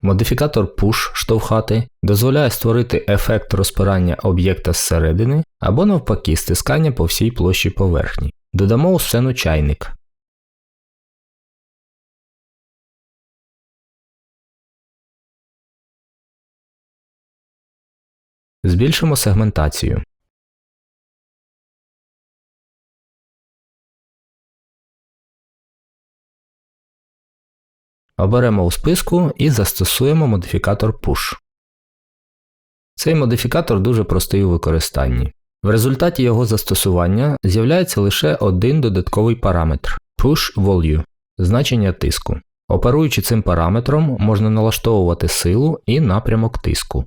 Модифікатор Push штовхати дозволяє створити ефект розпирання об'єкта зсередини або навпаки стискання по всій площі поверхні. Додамо у сцену чайник. Збільшимо сегментацію. Оберемо у списку і застосуємо модифікатор Push. Цей модифікатор дуже простий у використанні. В результаті його застосування з'являється лише один додатковий параметр Push Volume значення тиску. Оперуючи цим параметром, можна налаштовувати силу і напрямок тиску.